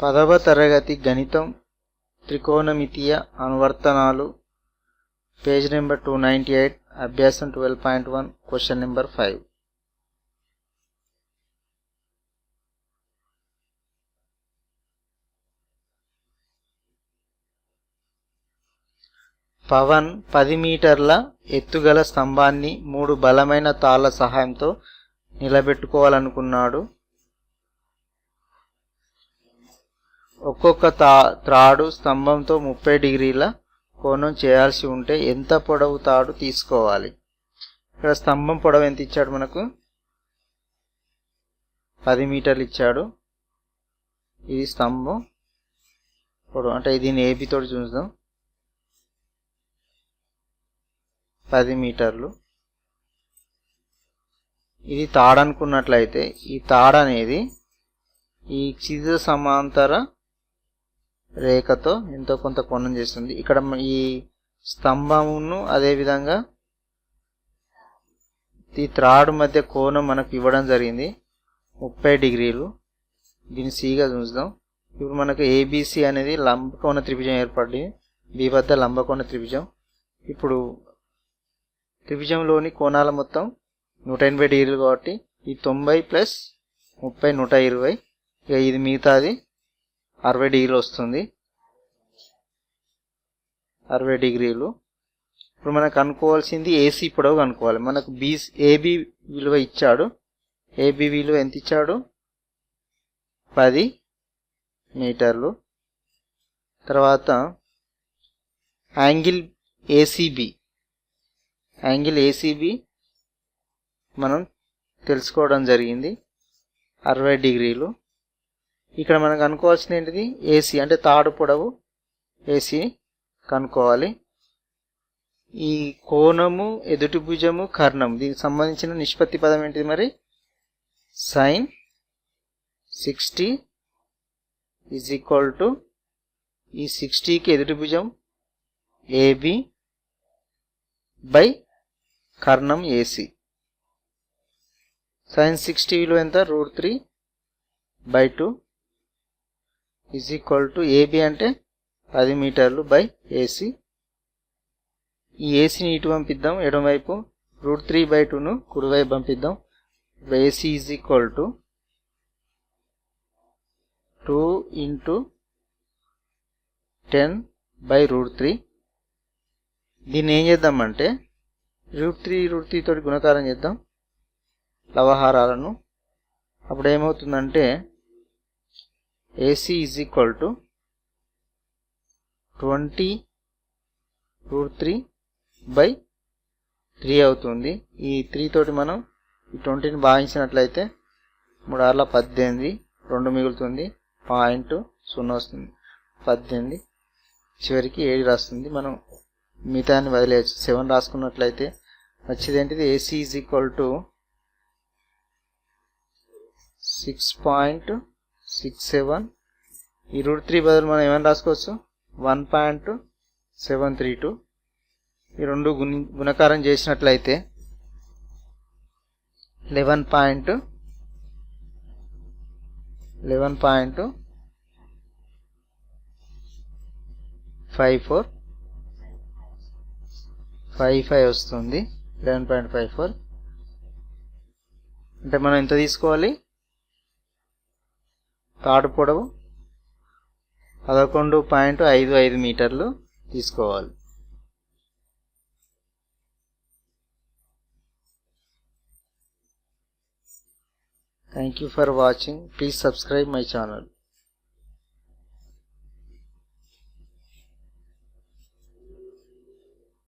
పదవ తరగతి గణితం త్రికోణమితీయ అనువర్తనాలు page number two ninety eight అభ్యాసం twelve point one question number five Pavan పది మీటర్ల ఎత్తుగల స్తంభాన్ని మూడు బలమైన తాళ్ళ సహాయంతో నిలబెట్టుకోవాలనుకున్నాడు. ఒక్కొక్క తా త్రాడు స్తంభంతో ముప్పై డిగ్రీల కోణం చేయాల్సి ఉంటే ఎంత పొడవు తాడు తీసుకోవాలి? ఇక్కడ స్తంభం పొడవు ఎంత ఇచ్చాడు మనకు? పది మీటర్లు ఇచ్చాడు. ఇది స్తంభం పొడవు అంటే దీన్ని ఏపీతో చూద్దాం. పది మీటర్లు. ఇది తాడనుకున్నట్లయితే ఈ తాడ అనేది ఈ క్షితిజ సమాంతర రేఖతో ఎంతో కొంత కోణం చేస్తుంది. ఇక్కడ ఈ స్తంభమును అదేవిధంగా ఈ త్రాడు మధ్య కోణం మనకు ఇవ్వడం జరిగింది. ముప్పై డిగ్రీలు. దీన్ని సిగా చూద్దాం. ఇప్పుడు మనకు ఏబిసి అనేది లంబకోణ త్రిభుజం ఏర్పడింది. బి వద్ద లంబకోణ త్రిభుజం. ఇప్పుడు త్రిభుజంలోని కోణాల మొత్తం నూట ఎనభై డిగ్రీలు కాబట్టి ఈ తొంభై ప్లస్ ముప్పై నూట ఇరవై. ఇక ఇది మిగతాది. అరవై డిగ్రీలు వస్తుంది. అరవై డిగ్రీలు. ఇప్పుడు మనకు అనుకోవాల్సింది ఏసీ పొడవు కనుక్కోవాలి. మనకు బీ ఏబి విలువ ఇచ్చాడు. ఏబి విలువ ఎంత ఇచ్చాడు? పది మీటర్లు. తర్వాత యాంగిల్ ఏసీబి యాంగిల్ ఏసీబి మనం తెలుసుకోవడం జరిగింది. అరవై డిగ్రీలు. ఇక్కడ మనకు కనుక్కోవాల్సిన ఏంటిది? ఏసీ అంటే తాడు పొడవు. ఏసీ కనుక్కోవాలి. ఈ కోణము ఎదుటి భుజము కర్ణం దీనికి సంబంధించిన నిష్పత్తి పదం ఏంటిది మరి? Sine sixty is equal to ఈ సిక్స్టీకి ఎదుటి భుజం ఏబి బై కర్ణం ఏసీ సైన్ సిక్స్టీ విలువ ఎంత? Root three by two is equal to AB అంటే పది మీటర్లు బై ఏసీ ఈ ఏసీని ఇటు పంపిద్దాం. ఎడమవైపు రూట్ త్రీ బై టూను కుడివైపు పంపిద్దాం. AC is equal to two into ten by root three దీన్ని ఏం చేద్దామంటే రూట్ త్రీ రూట్ త్రీ తోటి గుణకారం చేద్దాం. లవహారాలను. అప్పుడు ఏమవుతుందంటే AC is equal to twenty root three by three అవుతుంది. ఈ త్రీ తోటి మనం ఈ ట్వంటీని భావించినట్లయితే మూడు ఆరుల పద్దెనిమిది రెండు మిగులుతుంది. పాయింట్ సున్నా వస్తుంది. పద్దెనిమిది చివరికి ఏడు రాస్తుంది. మనం మిగతాన్ని వదిలేయచ్చు. సెవెన్ రాసుకున్నట్లయితే వచ్చేది ఏంటిది AC is equal to six point six seven ఈ రూట్ త్రీ బదులు మనం ఏమైనా రాసుకోవచ్చు? One point seven three two ఈ రెండు గుణ గుణకారం చేసినట్లయితే eleven point eleven point five four five five వస్తుంది. లెవెన్ పాయింట్ ఫైవ్ ఫోర్ అంటే మనం ఎంత తీసుకోవాలి? తాడు పొడవు పదకొండు పాయింట్ ఐదు ఐదు మీటర్లు తీసుకోవాలి. Thank you for watching please subscribe my channel